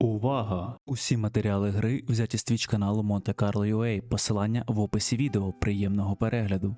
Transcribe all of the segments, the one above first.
Увага! Усі матеріали гри взяті з твіч каналу Monte Carlo UA. Посилання в описі відео. Приємного перегляду.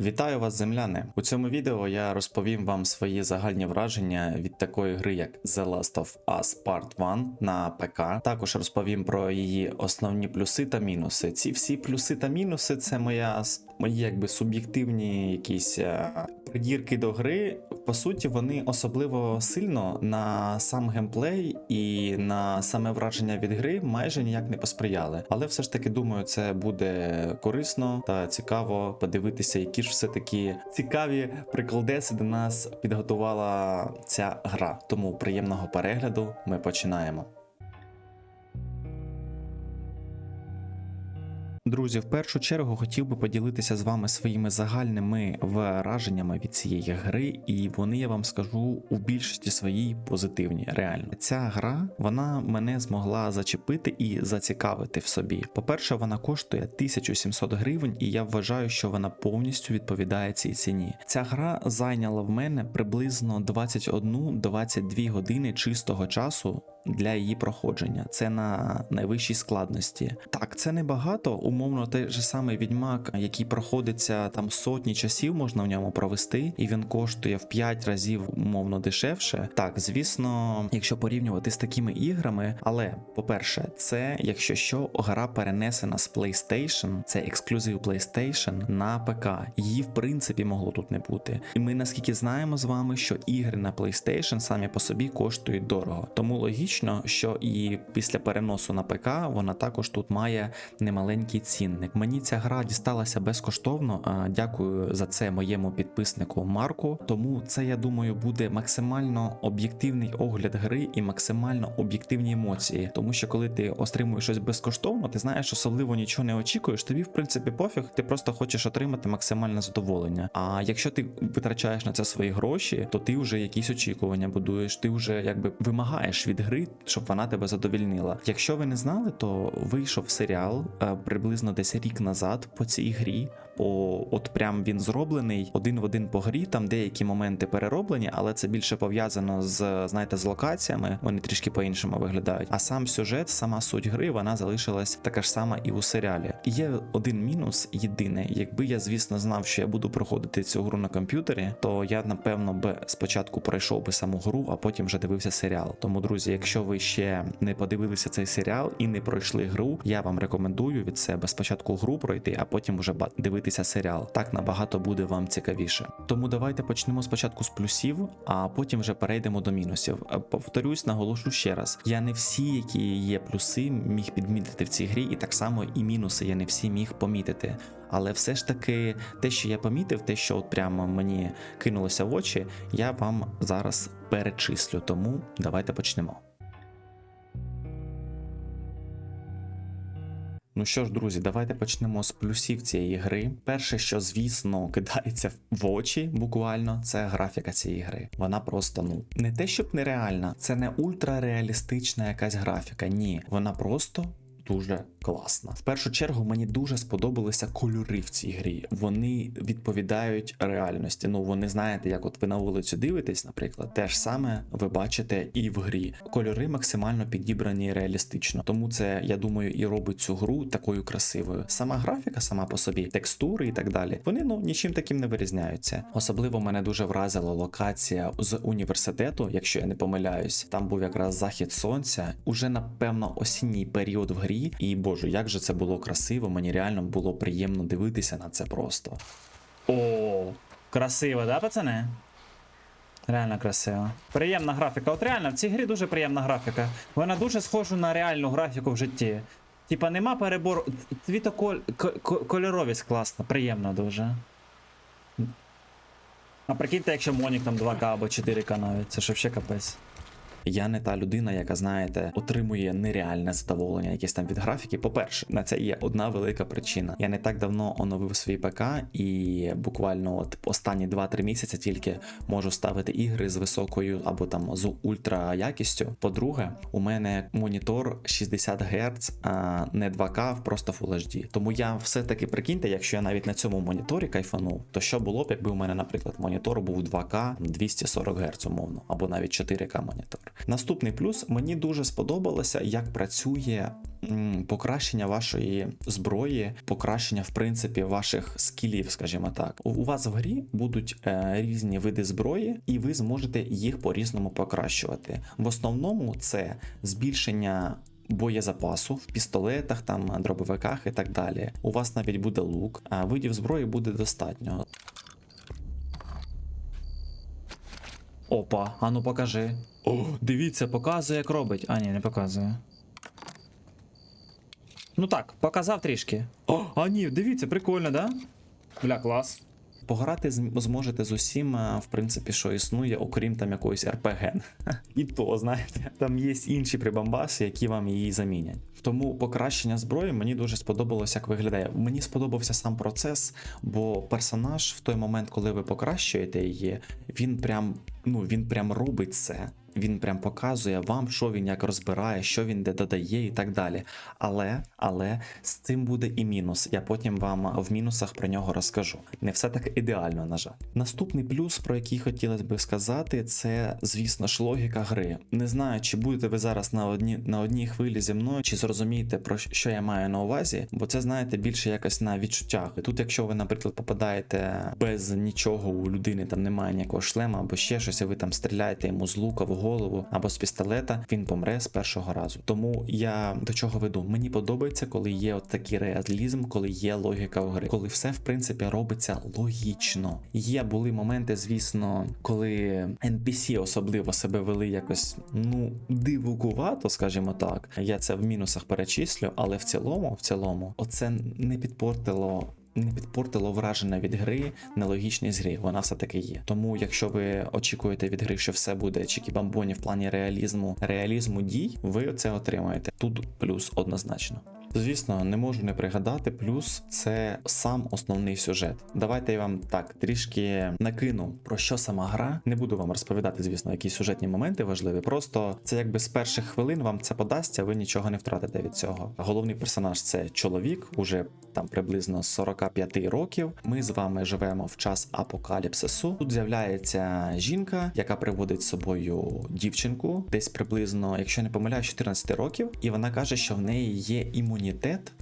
Вітаю вас, земляни! У цьому відео я розповім вам свої загальні враження від такої гри, як The Last of Us Part 1 на ПК. Також розповім про її основні плюси та мінуси. Ці всі плюси та мінуси це моя мої якби суб'єктивні якісь е, придірки до гри. По суті, вони особливо сильно на сам геймплей і на саме враження від гри майже ніяк не посприяли. Але все ж таки думаю, це буде корисно та цікаво подивитися, які ж все таки цікаві приколдеси до нас підготувала ця гра. Тому приємного перегляду ми починаємо. Друзі, в першу чергу хотів би поділитися з вами своїми загальними враженнями від цієї гри, і вони я вам скажу у більшості своїй позитивні. Реально, ця гра вона мене змогла зачепити і зацікавити в собі. По-перше, вона коштує 1700 гривень, і я вважаю, що вона повністю відповідає цій ціні. Ця гра зайняла в мене приблизно 21-22 години чистого часу для її проходження. Це на найвищій складності. Так, це не багато. Умовно, той же самий відьмак, який проходиться там сотні часів, можна в ньому провести, і він коштує в 5 разів умовно дешевше. Так, звісно, якщо порівнювати з такими іграми, але по-перше, це якщо що, гра перенесена з PlayStation, це ексклюзив PlayStation на ПК. Її в принципі могло тут не бути. І ми наскільки знаємо з вами, що ігри на PlayStation самі по собі коштують дорого. Тому логічно, що і після переносу на ПК вона також тут має немаленький цінник. Мені ця гра дісталася безкоштовно. Дякую за це моєму підписнику Марку. Тому це я думаю буде максимально об'єктивний огляд гри і максимально об'єктивні емоції. Тому що коли ти отримуєш щось безкоштовно, ти знаєш, особливо нічого не очікуєш. Тобі в принципі пофіг, ти просто хочеш отримати максимальне задоволення. А якщо ти витрачаєш на це свої гроші, то ти вже якісь очікування будуєш, ти вже якби вимагаєш від гри, щоб вона тебе задовільнила. Якщо ви не знали, то вийшов серіал е, приблизно десь рік назад по цій грі. По от прям він зроблений один в один по грі. Там деякі моменти перероблені, але це більше пов'язано з знаєте з локаціями. Вони трішки по-іншому виглядають. А сам сюжет, сама суть гри, вона залишилась така ж сама і у серіалі. Є один мінус, єдиний. Якби я, звісно, знав, що я буду проходити цю гру на комп'ютері, то я напевно би спочатку пройшов би саму гру, а потім вже дивився серіал. Тому, друзі, якщо ви ще не подивилися цей серіал і не пройшли гру, я вам рекомендую від себе спочатку гру пройти, а потім вже ба- дивитися серіал. Так набагато буде вам цікавіше. Тому давайте почнемо спочатку з плюсів, а потім вже перейдемо до мінусів. Е, Повторюсь, наголошу ще раз: я не всі, які є плюси, міг підмітити в цій грі, і так само і мінуси я не всі міг помітити. Але все ж таки, те, що я помітив, те, що от прямо мені кинулося в очі, я вам зараз перечислю. Тому давайте почнемо. Ну що ж, друзі, давайте почнемо з плюсів цієї гри. Перше, що звісно кидається в очі, буквально, це графіка цієї гри. Вона просто ну не те, щоб нереальна, це не ультрареалістична якась графіка. Ні, вона просто. Дуже класна. В першу чергу мені дуже сподобалися кольори в цій грі. Вони відповідають реальності. Ну вони знаєте, як от ви на вулицю дивитесь, наприклад, те ж саме ви бачите і в грі. Кольори максимально підібрані реалістично. Тому це, я думаю, і робить цю гру такою красивою. Сама графіка, сама по собі, текстури і так далі. Вони ну нічим таким не вирізняються. Особливо мене дуже вразила локація з університету, якщо я не помиляюсь. Там був якраз захід сонця. Уже напевно осінній період в грі. І боже, як же це було красиво! Мені реально було приємно дивитися на це просто. О, красиво, да, пацани? Реально красиво. Приємна графіка. От реально, в цій грі дуже приємна графіка. Вона дуже схожа на реальну графіку в житті. Типа нема перебору. Цвітокольоровість класна, приємно дуже. А прикиньте, якщо Монік там 2К або 4К навіть, це ж взагалі капець. Я не та людина, яка, знаєте, отримує нереальне задоволення, якесь там від графіки. По-перше, на це є одна велика причина. Я не так давно оновив свій ПК, і буквально от останні 2-3 місяці тільки можу ставити ігри з високою або там з ультра якістю. По-друге, у мене монітор 60 Гц, а не 2К, просто Full HD. Тому я все-таки прикиньте, якщо я навіть на цьому моніторі кайфанув, то що було б, якби у мене, наприклад, монітор був 2К 240 Гц умовно, або навіть 4К монітор. Наступний плюс мені дуже сподобалося, як працює покращення вашої зброї, покращення в принципі ваших скілів, скажімо так. У, вас в грі будуть е, різні види зброї, і ви зможете їх по-різному покращувати. В основному це збільшення. Боєзапасу в пістолетах, там дробовиках і так далі. У вас навіть буде лук, а видів зброї буде достатньо. Опа, а ну покажи. О, дивіться, показує, як робить. А, ні, не показує. Ну так, показав трішки. О, а ні, дивіться, прикольно, да? Бля, клас. Пограти зможете з усім, в принципі, що існує, окрім там якоїсь РПГ. І то, знаєте, там є інші прибамбаси, які вам її замінять. Тому покращення зброї мені дуже сподобалось, як виглядає. Мені сподобався сам процес, бо персонаж в той момент, коли ви покращуєте її, він прям ну він прям робить це. Він прям показує вам, що він як розбирає, що він де додає і так далі. Але, але з цим буде і мінус. Я потім вам в мінусах про нього розкажу. Не все так ідеально, на жаль. Наступний плюс, про який хотілося би сказати, це, звісно ж, логіка гри. Не знаю, чи будете ви зараз на одні на одній хвилі зі мною, чи зрозумієте про що я маю на увазі, бо це знаєте більше якось на відчуттях. Тут, якщо ви, наприклад, попадаєте без нічого у людини, там немає ніякого шлема або ще щось, і ви там стріляєте йому з лука голову або з пістолета, він помре з першого разу. Тому я до чого веду? Мені подобається, коли є от такий реалізм, коли є логіка в гри, коли все в принципі робиться логічно. Є були моменти, звісно, коли NPC особливо себе вели якось ну дивукувато, скажімо так. Я це в мінусах перечислю, але в цілому, в цілому, оце не підпортило. Не підпортило враження від гри, нелогічність гри, вона все таки є. Тому, якщо ви очікуєте від гри, що все буде чікі-бамбоні в плані реалізму, реалізму дій, ви це отримаєте. Тут плюс однозначно. Звісно, не можу не пригадати. Плюс це сам основний сюжет. Давайте я вам так трішки накину про що сама гра. Не буду вам розповідати, звісно, які сюжетні моменти важливі. Просто це якби з перших хвилин вам це подасться, ви нічого не втратите від цього. Головний персонаж це чоловік, уже там приблизно 45 років. Ми з вами живемо в час апокаліпсису. Тут з'являється жінка, яка приводить з собою дівчинку, десь приблизно, якщо не помиляю, 14 років, і вона каже, що в неї є імунітет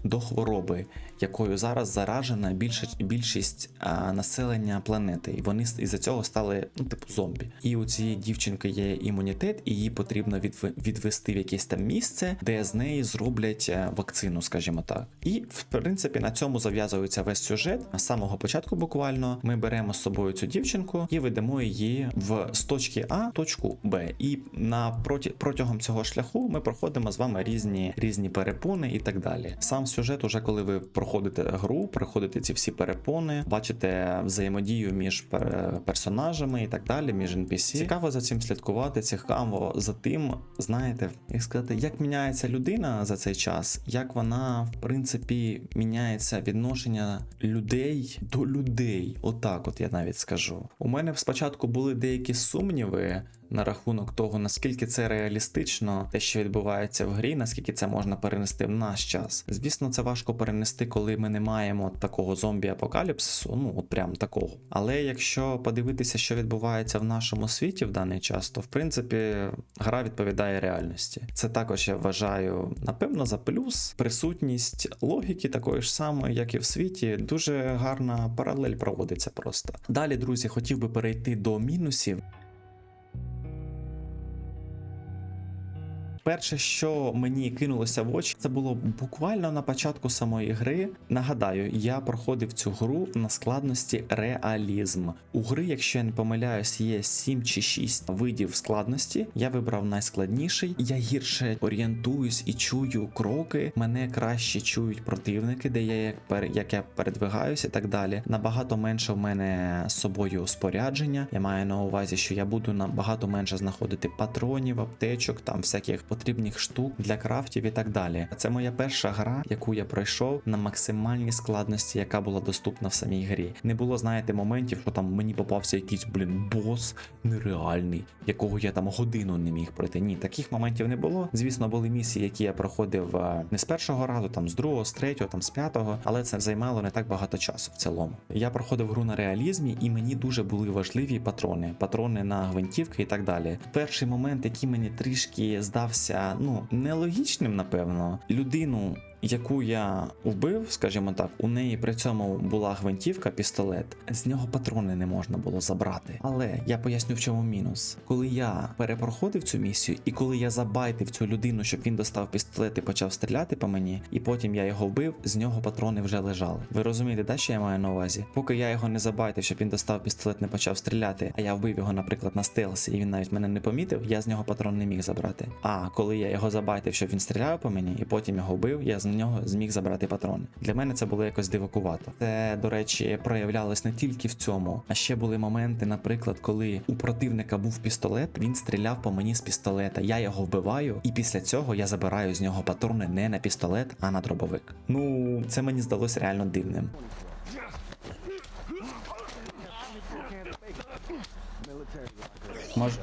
до хвороби, якою зараз заражена більша більшість а, населення планети, і вони із-за цього стали ну, типу зомбі. І у цієї дівчинки є імунітет, і її потрібно відв- відвести в якесь там місце, де з неї зроблять е, вакцину, скажімо так. І в принципі на цьому зав'язується весь сюжет. З самого початку буквально ми беремо з собою цю дівчинку і ведемо її в з точки А точку Б. І на проті, протягом цього шляху ми проходимо з вами різні різні перепони і так далі. Сам сюжет, уже коли ви проходите гру, проходите ці всі перепони, бачите взаємодію між пер- персонажами і так далі, між NPC. Цікаво за цим слідкувати, цікаво за тим, знаєте, як сказати, як міняється людина за цей час, як вона в принципі міняється відношення людей до людей. Отак, от я навіть скажу. У мене спочатку були деякі сумніви. На рахунок того, наскільки це реалістично, те, що відбувається в грі, наскільки це можна перенести в наш час. Звісно, це важко перенести, коли ми не маємо такого зомбі-апокаліпсису, ну от прям такого. Але якщо подивитися, що відбувається в нашому світі в даний час, то в принципі гра відповідає реальності. Це також я вважаю, напевно, за плюс присутність логіки такої ж самої, як і в світі. Дуже гарна паралель проводиться просто. Далі, друзі, хотів би перейти до мінусів. Перше, що мені кинулося в очі, це було буквально на початку самої гри. Нагадаю, я проходив цю гру на складності реалізм. У гри, якщо я не помиляюсь, є 7 чи 6 видів складності. Я вибрав найскладніший. Я гірше орієнтуюсь і чую кроки. Мене краще чують противники, де я як, пер... як я передвигаюся і так далі. Набагато менше в мене з собою спорядження. Я маю на увазі, що я буду набагато менше знаходити патронів, аптечок, там всяких потрібних штук для крафтів і так далі. Це моя перша гра, яку я пройшов на максимальній складності, яка була доступна в самій грі. Не було, знаєте, моментів, що там мені попався якийсь, блін, бос нереальний, якого я там годину не міг пройти. Ні, таких моментів не було. Звісно, були місії, які я проходив е, не з першого разу, там з другого, з третього, там з п'ятого, але це займало не так багато часу в цілому. Я проходив гру на реалізмі, і мені дуже були важливі патрони, патрони на гвинтівки і так далі. Перший момент, який мені трішки здався, ну нелогічним, напевно, людину. Яку я вбив, скажімо так, у неї при цьому була гвинтівка, пістолет. З нього патрони не можна було забрати. Але я поясню, в чому мінус. Коли я перепроходив цю місію, і коли я забайтив цю людину, щоб він достав пістолет і почав стріляти по мені, і потім я його вбив, з нього патрони вже лежали. Ви розумієте, да, що я маю на увазі? Поки я його не забайтив, щоб він достав пістолет, не почав стріляти, а я вбив його, наприклад, на стелсі, і він навіть мене не помітив, я з нього патрон не міг забрати. А коли я його забайтив, щоб він стріляв по мені, і потім його вбив, я з нього зміг забрати патрони. Для мене це було якось дивакувато. Це, до речі, проявлялось не тільки в цьому, а ще були моменти, наприклад, коли у противника був пістолет, він стріляв по мені з пістолета. Я його вбиваю, і після цього я забираю з нього патрони не на пістолет, а на дробовик. Ну, це мені здалося реально дивним. Може.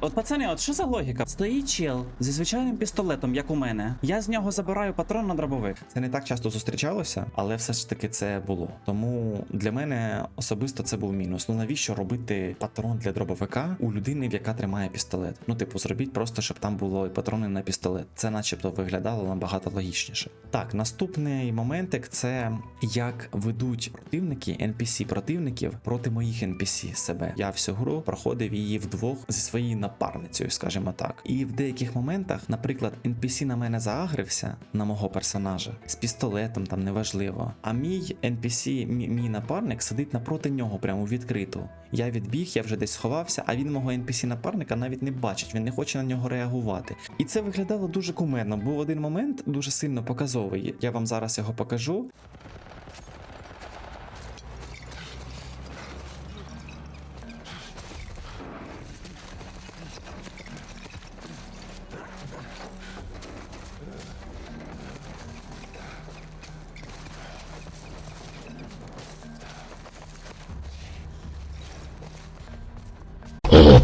От пацани, от що за логіка? Стоїть чел зі звичайним пістолетом, як у мене. Я з нього забираю патрон на дробовик. Це не так часто зустрічалося, але все ж таки це було. Тому для мене особисто це був мінус. Ну навіщо робити патрон для дробовика у людини, в яка тримає пістолет? Ну, типу, зробіть просто, щоб там було і патрони на пістолет. Це начебто виглядало набагато логічніше. Так, наступний моментик це як ведуть противники, NPC противників проти моїх NPC себе. Я всю гру проходив її вдвох зі своєю напарницею, скажімо так. І в деяких моментах, наприклад, NPC на мене заагрився на мого персонажа з пістолетом, там неважливо. А мій NPC, мій, мій напарник сидить напроти нього, прямо відкрито. Я відбіг, я вже десь сховався, а він мого NPC напарника навіть не бачить, він не хоче на нього реагувати. І це виглядало дуже кумедно. Був один момент дуже сильно показовий. Я вам зараз його покажу.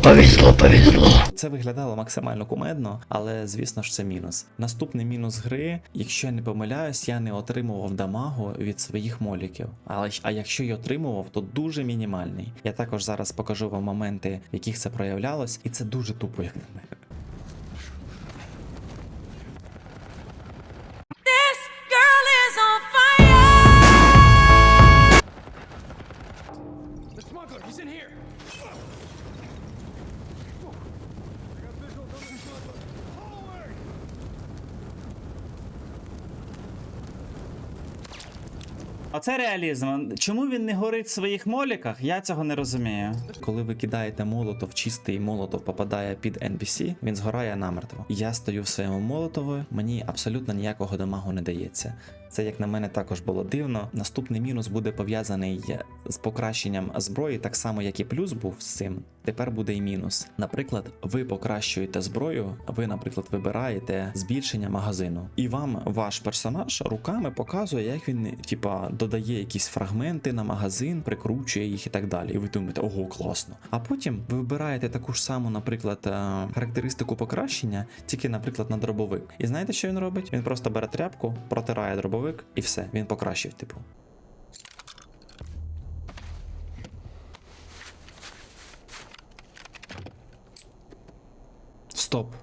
Повезло, повезло. Це виглядало максимально кумедно, але звісно ж це мінус. Наступний мінус гри, якщо я не помиляюсь, я не отримував дамагу від своїх моліків. Але а якщо й отримував, то дуже мінімальний. Я також зараз покажу вам моменти, в яких це проявлялось, і це дуже тупо, як на мене. Оце реалізм. Чому він не горить в своїх моліках? Я цього не розумію. Коли ви кидаєте молотов, чистий молотов попадає під NPC, він згорає намертво. Я стою в своєму молотові, мені абсолютно ніякого дамагу не дається. Це, як на мене, також було дивно. Наступний мінус буде пов'язаний з покращенням зброї, так само як і плюс був з цим. Тепер буде і мінус. Наприклад, ви покращуєте зброю, ви, наприклад, вибираєте збільшення магазину, і вам ваш персонаж руками показує, як він, типа, додає якісь фрагменти на магазин, прикручує їх і так далі. І ви думаєте, ого, класно. А потім ви вибираєте таку ж саму, наприклад, е, характеристику покращення, тільки, наприклад, на дробовик. І знаєте, що він робить? Він просто бере тряпку, протирає дробовик і все, він покращив, типу. Стоп.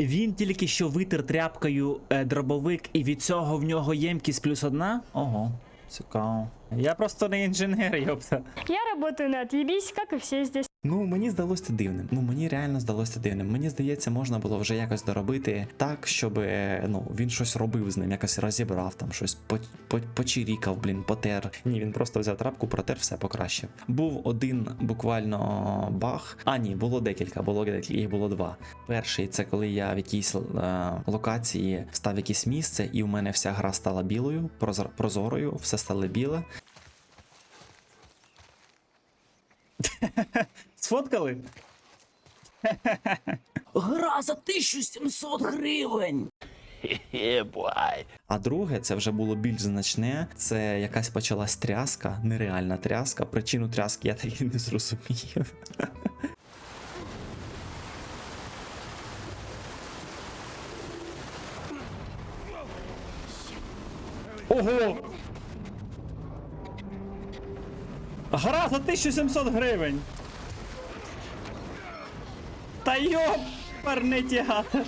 Він тільки що витер тряпкою е, дробовик, і від цього в нього ємкість плюс одна? Ого, цікаво. Я просто не інженер, йопта. Я работаю на отъебись, как и все здесь. Ну, мені здалося дивним. Ну мені реально здалося дивним. Мені здається, можна було вже якось доробити так, щоб е, ну він щось робив з ним, якось розібрав там щось, по, по, почирікав, блін, потер. Ні, він просто взяв трапку, протер, все покращив. Був один буквально баг. А ні, було декілька, було декілька, їх було два. Перший це коли я в якійсь е, локації встав якесь місце, і у мене вся гра стала білою, прозор- прозорою, все стало біле. Сфоткали? Гра за 1700 гривень. А друге, це вже було більш значне. Це якась почалась тряска, нереальна тряска. Причину тряски я так і не зрозумів. Ого! Гра за 1700 гривень! Та йоперний театр!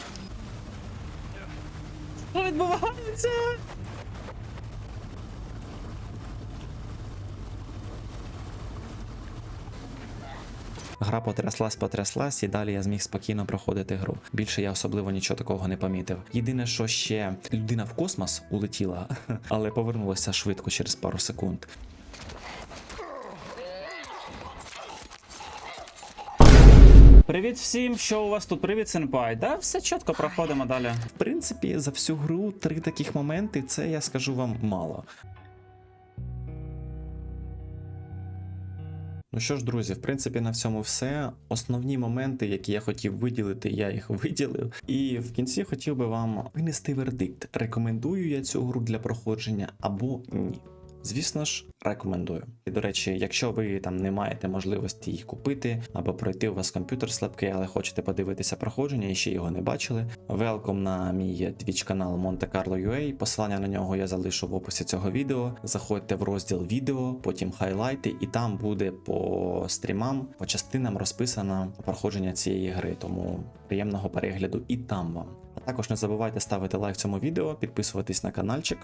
Що відбувається? Гра потряслась, потряслась, і далі я зміг спокійно проходити гру. Більше я особливо нічого такого не помітив. Єдине, що ще людина в космос улетіла, але повернулася швидко через пару секунд. Привіт всім, що у вас тут? Привіт, Сенпай. Да, все чітко проходимо далі. В принципі, за всю гру три таких моменти, це я скажу вам мало. Ну що ж, друзі, в принципі, на всьому все. Основні моменти, які я хотів виділити, я їх виділив. І в кінці хотів би вам винести вердикт: рекомендую я цю гру для проходження або ні. Звісно ж, рекомендую. І до речі, якщо ви там не маєте можливості її купити або пройти у вас комп'ютер слабкий, але хочете подивитися проходження і ще його не бачили. Велком на мій твіч канал Monte Carlo UA. Посилання на нього я залишу в описі цього відео. Заходьте в розділ відео, потім хайлайти, і там буде по стрімам, по частинам розписано проходження цієї гри. Тому приємного перегляду і там вам. А також не забувайте ставити лайк цьому відео, підписуватись на каналчик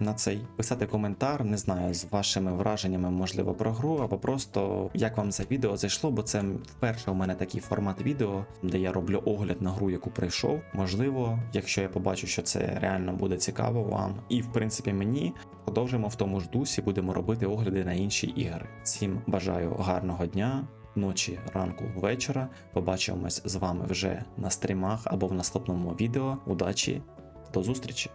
на цей, писати коментар, не знаю, з вашими враженнями, можливо, про гру, або просто як вам це відео зайшло, бо це вперше у мене такий формат відео, де я роблю огляд на гру, яку пройшов. Можливо, якщо я побачу, що це реально буде цікаво вам, і в принципі мені продовжимо в тому ж дусі, будемо робити огляди на інші ігри. Всім бажаю гарного дня. Ночі, ранку, вечора. Побачимось з вами вже на стрімах або в наступному відео. Удачі, до зустрічі!